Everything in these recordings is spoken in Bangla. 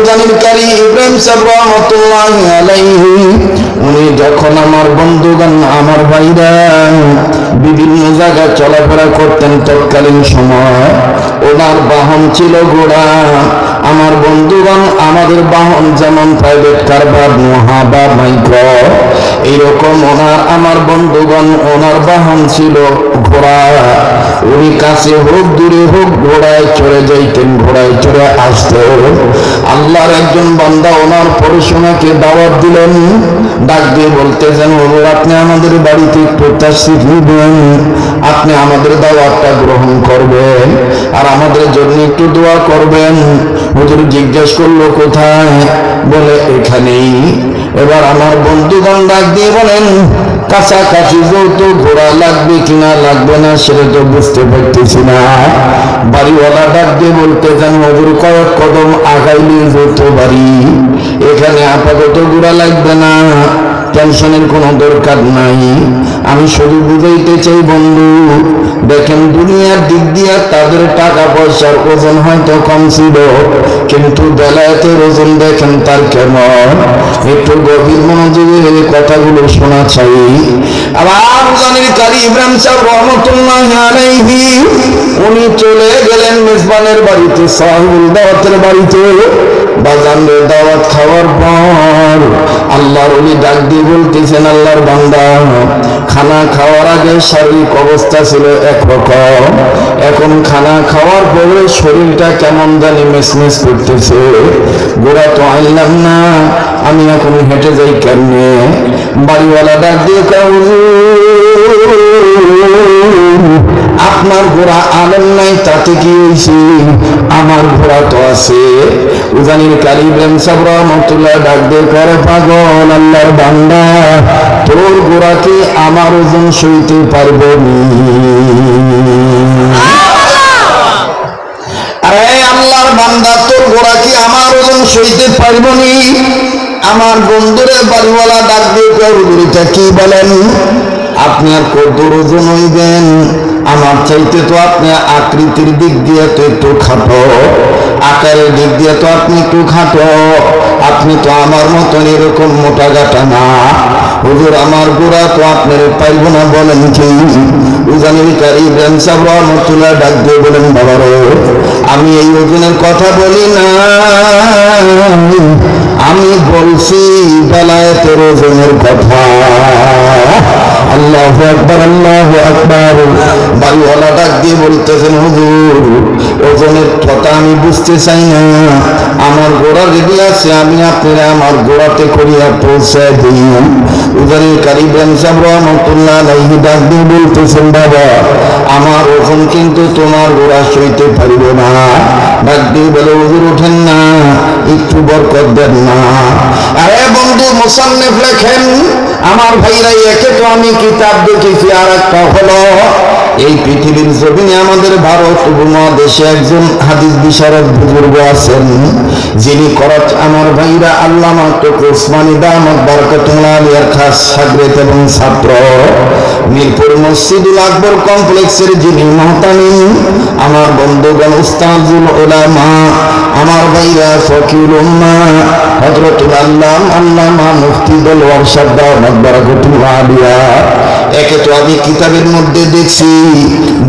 উজানির কারি ইব্রাহিম সাহেব রহমতুল্লাহ আলাইহি উনি যখন আমার বন্ধুগণ, আমার ভাইরা বিভিন্ন জায়গায় চলাফেরা করতেন তৎকালীন সময়, ওনার বাহন ছিল ঘোড়া। আমার বন্ধুগণ, আমাদের বাহন যেমন প্রাইভেট কার বা মহা মাইক্রো, এইরকম ওনার, আমার বন্ধুগণ, ওনার বাহন ছিল ঘোড়া। উনি কাছে হোক, দূরে হোক, ঘোড়ায় চড়ে যাইতেন, ঘোড়ায় চড়ে আসতো আল্লাহর একজন বান্দা ওনার পড়াশোনাকে দাওয়াত দিলেন। ডাক দিয়ে বলতেছেন ওর আপনি আমাদের বাড়িতে তাসিফ নিবেন আপনি আমাদের দাওয়াতটা গ্রহণ করবেন আর আমাদের জন্য একটু দোয়া করবেন। হুজুর জিজ্ঞেস করল, কোথায়? বলে, এখানেই। এবার আমার বন্ধুগণ ডাক দিয়ে বলেন কাছাকাছি যেহেতু ঘোড়া লাগবে, কিনা লাগবে না সেটা তো বুঝতে পারতেছি না। বাড়িওয়ালা ডাক দিয়ে বলতে চান হজুর, কয়েক কদম আগাইলে যেত বাড়ি। এখানে আপাতত ঘোড়া লাগবে না। টেনশনের কোনো দরকার নাই। আমি শুধু বুঝাইতে চাই, বন্ধু। দেখেন, দুনিয়ার দিক দিয়ে তাদের টাকা পয়সার ওজন হয়তো কম ছিল, কিন্তু বেলায়েতের ওজন দেখেন তার কেমন। একটু গভীর মনোযোগে কথাগুলো শোনা চাই। আবার ইব্রাহিম সাহেব রহমতুল্লাহ উনি চলে গেলেন মেজবানের বাড়িতে দাওয়াতের বাড়িতে। বাজানের দাওয়াত খাওয়ার পর আল্লাহর উনি ডাক দিয়ে বলতেছেন, আল্লাহর বান্দা, খানা খাওয়ার আগে শারীরিক অবস্থা ছিল একরকম। এখন খানা খাওয়ার পরে শরীরটা কেমন জানি মেসমেস করতেছে। গোড়া তো আনলাম না আমি এখন হেঁটে যাই কেমনে? বাড়িওয়ালা ডাক দিয়ে আপনার ঘোড়া আনেন নাই, তাতে কি হয়েছে? আমার ঘোড়া তো আছে। উজানির কালী ইব্রাহিম সাহেব রহমতুল্লাহ ডাক দিয়ে করে, পাগল, আল্লাহর বান্দা, তোর ঘোড়াকে আমার ওজন সইতে পারব নি? আরে, আল্লাহর বান্দা, তোর ঘোড়া কি আমার ওজন সইতে পারব নি? আমার বন্ধুরে বাড়িওয়ালা ডাক দিয়ে কয়, হুজুর, এটা কি বলেন? আপনি আর কত ওজন হইবেন আমার চাইতে তো আপনি আকৃতির দিক দিয়ে তো একটু খাটো। আকারের দিক দিয়ে তো আপনি একটু খাটো। আপনি তো আমার মতন এরকম মোটা গাটা না। হুজুর আমার গোড়া তো আপনার পাইব না বলেন কি? উজানির ইব্রাহিম রহমতুল্লাহ ডাক দিয়ে বলেন বাবারো আমি এই ওজনের কথা বলি না আমি বলছি বেলায়েতের ওজনের কথা। আল্লাহ আকবার আল্লাহ আকবার। বাড়িওয়ালা ডাক দিয়ে বলতেছেন, হুজুর, ওজনের কথা আমি বুঝতে চাই না। আমার গোড়া রেডি আছে, আমি আপনারা আমার গোড়াতে করিয়া পৌঁছায় দিই। উজানির কারিবেন সাহেব রহমতুল্লাহ আলাইহি ডাক দিয়ে বলতেছেন, বাবা, আমার ওজন কিন্তু তোমার গোড়া সইতে পারিবে না। ডাক দিয়ে বলে, হুজুর ওঠেন না, একটু বরকত দেন না। আরে বন্ধু, মোসান্নেফ লেখেন, আমার ভাইরা একে তো আমি কিতাব দেখেছি আর একটা হলো এই পৃথিবীর জমিনে আমাদের ভারত উপমহাদেশে একজন হাদিস বিশারদ বুজুর্গ আছেন, যিনি করাচ আমার ভাইরা আল্লামা তোকে ওসমানী দামত বারকাতুল্লাহ খাস সাগরেত এবং ছাত্র। মিরপুর মসজিদুল আকবর কমপ্লেক্সের যিনি মহতানি আমার বন্ধুগণ উস্তাজুল ওলামা আমার ভাইরা ফকির উম্মা হজরতুল আল্লাহ আল্লামা মুফতি দলওয়ার সাদ্দার বারকাতুল্লাহ আলিয়া। একে তো আমি কিতাবের মধ্যে দেখছি।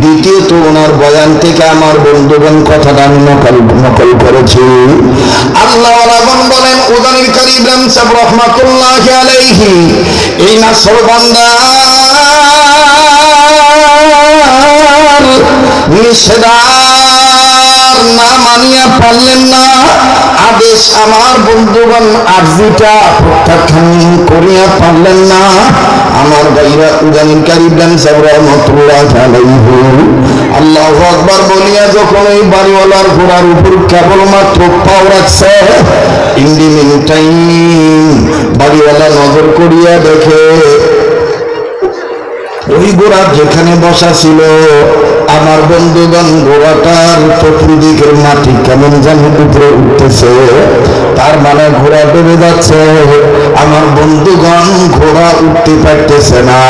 দ্বিতীয়ত ওনার বয়ান থেকে আমার বন্ধুগণ কথাটা আমি নকল নকল করেছি। আল্লাহ বলেন উদানির কারি ইব্রাহিম সাহেব রহমাতুল্লাহ আলাইহি, এই নাসর বান্দা নিষেধার না মানিয়া পারলেন না। আদেশ আমার বন্ধুগণ আর্জিটা প্রত্যাখ্যান করিয়া পারলেন না। আমার ভাইরা উদানিকারী ইব্রাহিম সাহেব রহমতুল্লাহ আলাইহি। আল্লাহ আকবার বলিয়া যখন এই বাড়িওয়ালার ঘোড়ার উপর কেবলমাত্র পাও রাখছে ইন্ডি টাইম বাড়িওয়ালা নজর করিয়া দেখে ওই ঘোড়া যেখানে বসা ছিল, আমার বন্ধুগণ ঘোড়াটার চতুর্দিকের মাটি কেমন জানি উপরে উঠতেছে। তার মানে ঘোড়া ডুবে যাচ্ছে। আমার বন্ধুগণ ঘোড়া উঠতে পারতেছে না।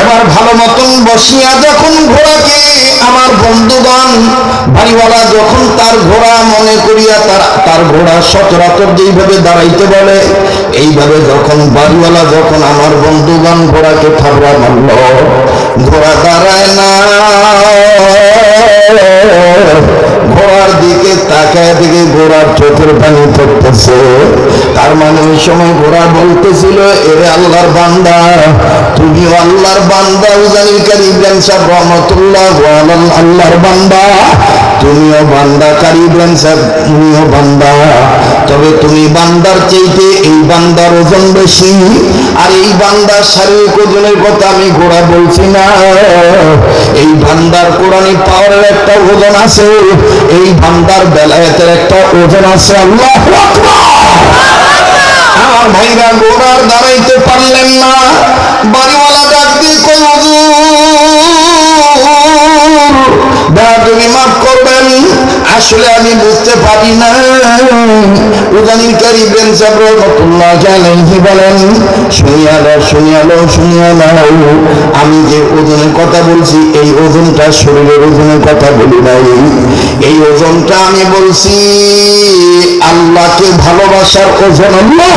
এবার ভালো মতন বসিয়া যখন ঘোড়াকে আমার বন্ধুগণ, বাড়িওয়ালা যখন তার ঘোড়া মনে করিয়া তার তার ঘোড়া সচরাচর যেইভাবে দাঁড়াইতে বলে এইভাবে যখন বাড়িওয়ালা, যখন আমার বন্ধুগণ ঘোড়াকে থাবড়া মারল, ঘোড়া দাঁড়ায় না। ঘোড়ার দিকে তাকায় দিকে ঘোড়ার চোখের পানি পড়তেছে। তার মানে ওই সময় ঘোড়া বলতেছিল, এরে আল্লাহর বান্দা, তুমিও আল্লাহর বান্দা, উজানির কারি ইব্রাহিম সাহেব রহমতুল্লাহ আলাল- আল্লাহর বান্দা, তুমিও বান্দা কারি সাহেব, তুমিও বান্দা। তবে তুমি বান্দার এই বান্দার ওজন বেশি, আর এই বান্দার শারীরিক ওজনের কথা আমি ঘোড়া বলছি না। এই বান্দার কোরআনি পাওয়ারের একটা ওজন আছে, এই বান্দার বেলায়েতের একটা ওজন আছে। আল্লাহ আমার ভাইরা, ঘোড়ার দাঁড়াইতে পারলেন না। বাড়িওয়ালা আসলে আমি বুঝতে পারি না। উদানির কারি বেন সাহেব রহমতুল্লাহ আলাইহি বলেন শুনিয়ালো শুনিয়ালো শুনিয়ালো আমি যে ওজনের কথা বলছি, এই ওজনটা শরীরের ওজনের কথা বলি নাই। এই ওজনটা আমি বলছি, আল্লাহকে ভালোবাসার ওজন আল্লাহু